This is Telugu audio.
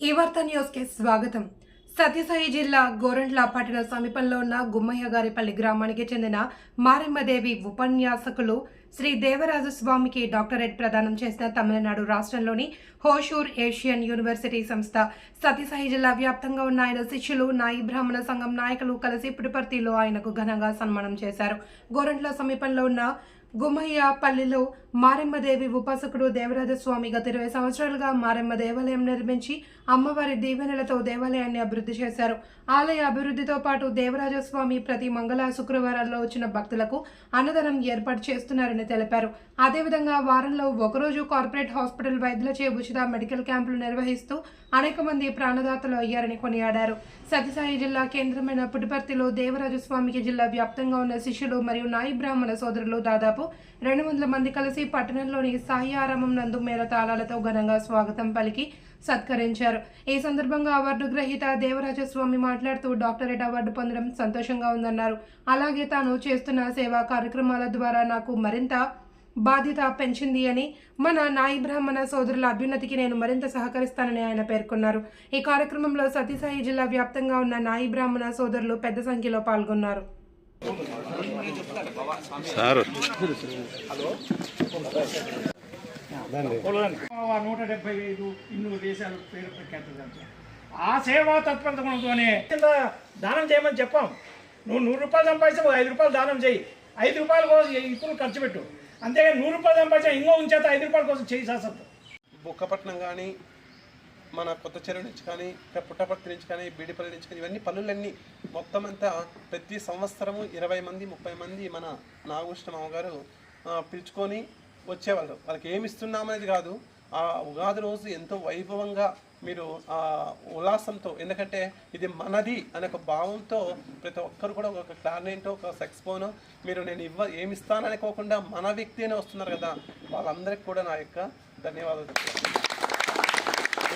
ఈ వార్త న్యూస్కి స్వాగతం. సత్యసాయి జిల్లా గోరంట్ల పట్టణ సమీపంలో ఉన్న గుమ్మయ్య గారిపల్లి గ్రామానికి చెందిన మారెమ్మదేవి ఉపన్యాసకులు శ్రీ దేవరాజు స్వామికి డాక్టరేట్ ప్రదానం చేసిన తమిళనాడు రాష్ట్రంలోని హోషూర్ ఏషియన్ యూనివర్సిటీ సంస్థ సతీసాయి జిల్లా వ్యాప్తంగా ఉన్న ఆయన శిష్యులు నాయి బ్రాహ్మణ సంఘం నాయకులు కలిసి పుటిపర్తిలో ఆయనకు ఘనంగా సన్మానం చేశారు. గోరంట్ల సమీపంలో ఉన్న గుమయ్య పల్లిలో మారెమ్మదేవి ఉపాసకుడు దేవరాజస్వామి గత ఇరవై సంవత్సరాలుగా మారెమ్మ దేవాలయం నిర్మించి అమ్మవారి దీవెనలతో దేవాలయాన్ని అభివృద్ధి చేశారు. ఆలయ అభివృద్ధితో పాటు దేవరాజస్వామి ప్రతి మంగళ శుక్రవారాల్లో వచ్చిన భక్తులకు అన్నదానం ఏర్పాటు చేస్తున్నారని తెలిపారు. అదేవిధంగా వారంలో ఒకరోజు కార్పొరేట్ హాస్పిటల్ వైద్యులచే ఉచిత మెడికల్ క్యాంపులు నిర్వహిస్తూ అనేక మంది ప్రాణదాతలు అయ్యారని కొనియాడారు. సత్యసాయి జిల్లా కేంద్రమైన పుట్టుపర్తిలో దేవరాజస్వామికి జిల్లా వ్యాప్తంగా ఉన్న శిష్యులు మరియు నాయి బ్రాహ్మణ సోదరులు దాదాపు రెండు వందల మంది కలిసి పట్టణంలోని సాయి ఆరామం నందు మేర తాళాలతో ఘనంగా స్వాగతం పలికి సత్కరించారు. ఈ సందర్భంగా అవార్డు గ్రహీత దేవరాజస్వామి మాట్లాడుతూ డాక్టరేట్ అవార్డు పొందడం సంతోషంగా ఉందన్నారు. అలాగే తాను చేస్తున్న సేవా కార్యక్రమాల ద్వారా నాకు మరింత బాధ్యత పెంచింది అని మన నాయి బ్రాహ్మణ సోదరుల అభ్యున్నతికి నేను మరింత సహకరిస్తానని ఆయన పేర్కొన్నారు. ఈ కార్యక్రమంలో సతీసాయి జిల్లా వ్యాప్తంగా ఉన్న నాయి బ్రాహ్మణ సోదరులు పెద్ద సంఖ్యలో పాల్గొన్నారు. సార్. ఆ నూట డెబ్బై ఐదు ఇన్ని దేశాలు పేరు ఆ సేవా తత్పరతతోనే దానం చేయమని చెప్పాం. నువ్వు నూరు రూపాయలు సంపాదిస్తే ఐదు రూపాయలు దానం చేయి. ఐదు రూపాయలు కోసం ఇప్పుడు ఖర్చు పెట్టు. అంతేగాని నూరు రూపాయలు సంపాదించిన ఇంకో ఉంచేత ఐదు రూపాయల కోసం చేయి శాసత్తు బుక్కపట్నం కానీ మన కొత్త చెరువు నుంచి కానీ పుట్టపర్తి నుంచి కానీ బీడిపల్లి నుంచి కానీ ఇవన్నీ పనులన్నీ మొత్తం అంతా ప్రతి సంవత్సరము ఇరవై మంది ముప్పై మంది మన నాగభూషణ గారు పిలుచుకొని వచ్చేవాళ్ళు. వాళ్ళకి ఏమి ఇస్తున్నామనేది కాదు. ఆ ఉగాది రోజు ఎంతో వైభవంగా మీరు ఆ ఉల్లాసంతో ఎందుకంటే ఇది మనది అనే ఒక భావంతో ప్రతి ఒక్కరు కూడా ఒక క్లారినేంటో ఒక సెక్స్పోనో మీరు నేను ఇవ్వ ఏమిస్తాననుకోకుండా మన వ్యక్తి వస్తున్నారు కదా వాళ్ళందరికీ కూడా నా యొక్క ధన్యవాదాలు.